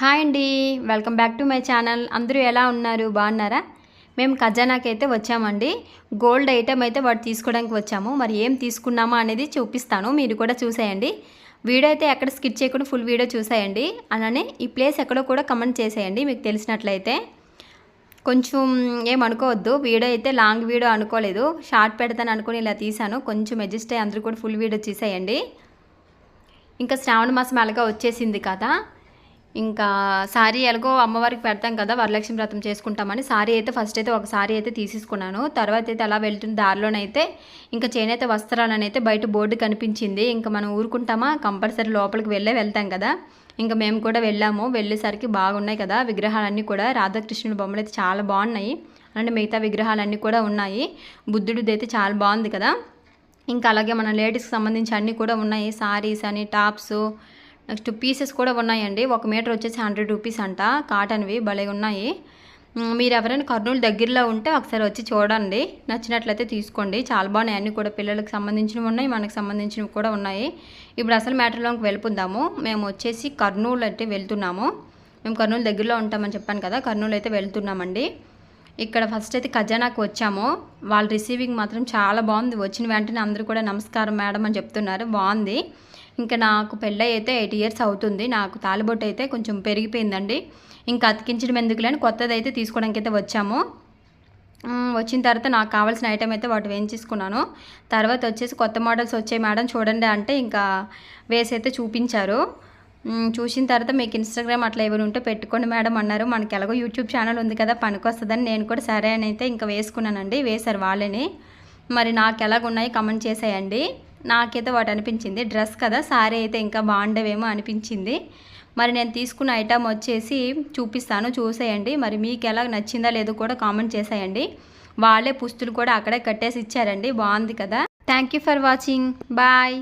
Hi అండి. Welcome back to my channel. అందరూ ఎలా ఉన్నారు? బాగున్నారా? మేము ఖజానాకి అయితే వచ్చామండి. గోల్డ్ ఐటెం అయితే వాడు తీసుకోవడానికి వచ్చాము. మరి ఏం తీసుకున్నామా అనేది చూపిస్తాను. మీరు కూడా చూసేయండి. వీడియో అయితే ఎక్కడ స్కిట్ చేయకుండా ఫుల్ వీడియో చూసేయండి. అలానే ఈ ప్లేస్ ఎక్కడో కూడా కమెంట్ చేసేయండి మీకు తెలిసినట్లయితే. కొంచెం ఏమనుకోవద్దు. వీడియో అయితే లాంగ్ వీడియో అనుకోలేదు. షార్ట్ పెడతాను అనుకుని ఇలా తీసాను కొంచెం అడ్జస్ట్ అయ్యి అందరూ కూడా ఫుల్ వీడియో చూసేయండి ఇంకా శ్రావణ మాసం అలాగా వచ్చేసింది కదా. ఇంకా సారీ ఎలాగో అమ్మవారికి పెడతాం కదా వరలక్ష్మి వ్రతం చేసుకుంటామని. సారీ అయితే ఫస్ట్ అయితే ఒక సారీ అయితే తీసేసుకున్నాను. తర్వాత అయితే అలా వెళ్తున్న దారిలోనైతే ఇంకా చేనేత వస్త్రాలని అయితే బయట బోర్డు కనిపించింది. ఇంకా మనం ఊరుకుంటామా? కంపల్సరీ లోపలికి వెళ్ళే వెళ్తాం కదా. ఇంకా మేము కూడా వెళ్ళాము. వెళ్ళేసరికి బాగున్నాయి కదా విగ్రహాలన్నీ కూడా. రాధాకృష్ణుడి బొమ్మలు అయితే చాలా బాగున్నాయి. అంటే మిగతా విగ్రహాలన్నీ కూడా ఉన్నాయి. బుద్ధుడిది అయితే చాలా బాగుంది కదా. ఇంకా అలాగే మన లేడీస్కి సంబంధించి అన్నీ కూడా ఉన్నాయి. సారీస్ అని టాప్స్ నెక్స్ట్ పీసెస్ కూడా ఉన్నాయండి. ఒక మీటర్ వచ్చేసి హండ్రెడ్ రూపీస్ అంట. కాటన్వి భలే ఉన్నాయి. మీరు ఎవరైనా కర్నూలు దగ్గరలో ఉంటే ఒకసారి వచ్చి చూడండి. నచ్చినట్లయితే తీసుకోండి. చాలా బాగున్నాయి. అన్నీ కూడా పిల్లలకు సంబంధించినవి ఉన్నాయి మనకు సంబంధించినవి కూడా ఉన్నాయి. ఇప్పుడు అసలు మ్యాటర్లోకి వెళ్ళిపోదాము. మేము వచ్చేసి కర్నూలు అయితే వెళ్తున్నాము. మేము కర్నూలు దగ్గరలో ఉంటామని చెప్పాను కదా. కర్నూలు అయితే వెళ్తున్నామండి. ఇక్కడ ఫస్ట్ అయితే ఖజానాకు వచ్చాము. వాళ్ళ రిసీవింగ్ మాత్రం చాలా బాగుంది. వచ్చిన వెంటనే అందరూ కూడా నమస్కారం మేడం అని చెప్తున్నారు. బాగుంది. ఇంకా నాకు పెళ్ళి అయితే ఎయిట్ ఇయర్స్ అవుతుంది. నాకు తాలిబొట్టు అయితే కొంచెం పెరిగిపోయిందండి. ఇంకా అతికించడం ఎందుకులేని కొత్తది అయితే తీసుకోవడానికి అయితే వచ్చాము వచ్చిన తర్వాత నాకు కావాల్సిన ఐటమ్ అయితే వాటి వేయించేసుకున్నాను. తర్వాత వచ్చేసి కొత్త మోడల్స్ వచ్చాయి మేడం చూడండి అంటే ఇంకా వేసి అయితే చూపించారు చూసిన తర్వాత మీకు ఇన్స్టాగ్రామ్ అట్లా ఏమైనా ఉంటే పెట్టుకోండి మేడం అన్నారు. మనకి ఎలాగో యూట్యూబ్ ఛానల్ ఉంది కదా పనికొస్తుందని నేను కూడా సరే అని అయితే ఇంకా వేసుకున్నానండి. వేశారు వాళ్ళని. మరి నాకు ఎలాగున్నాయి? కమెంట్ చేసేయండి. నాకైతే వాటి అనిపించింది డ్రెస్ కదా సారీ అయితే ఇంకా బాగుండేవేమో అనిపించింది. మరి నేను తీసుకున్న ఐటమ్ వచ్చేసి చూపిస్తాను చూసేయండి. మరి మీకు ఎలా నచ్చిందా లేదో కూడా కామెంట్ చేసేయండి. వాళ్ళే పుస్తులు కూడా అక్కడే కట్టేసి ఇచ్చారండి. బాగుంది కదా. Thank you for watching bye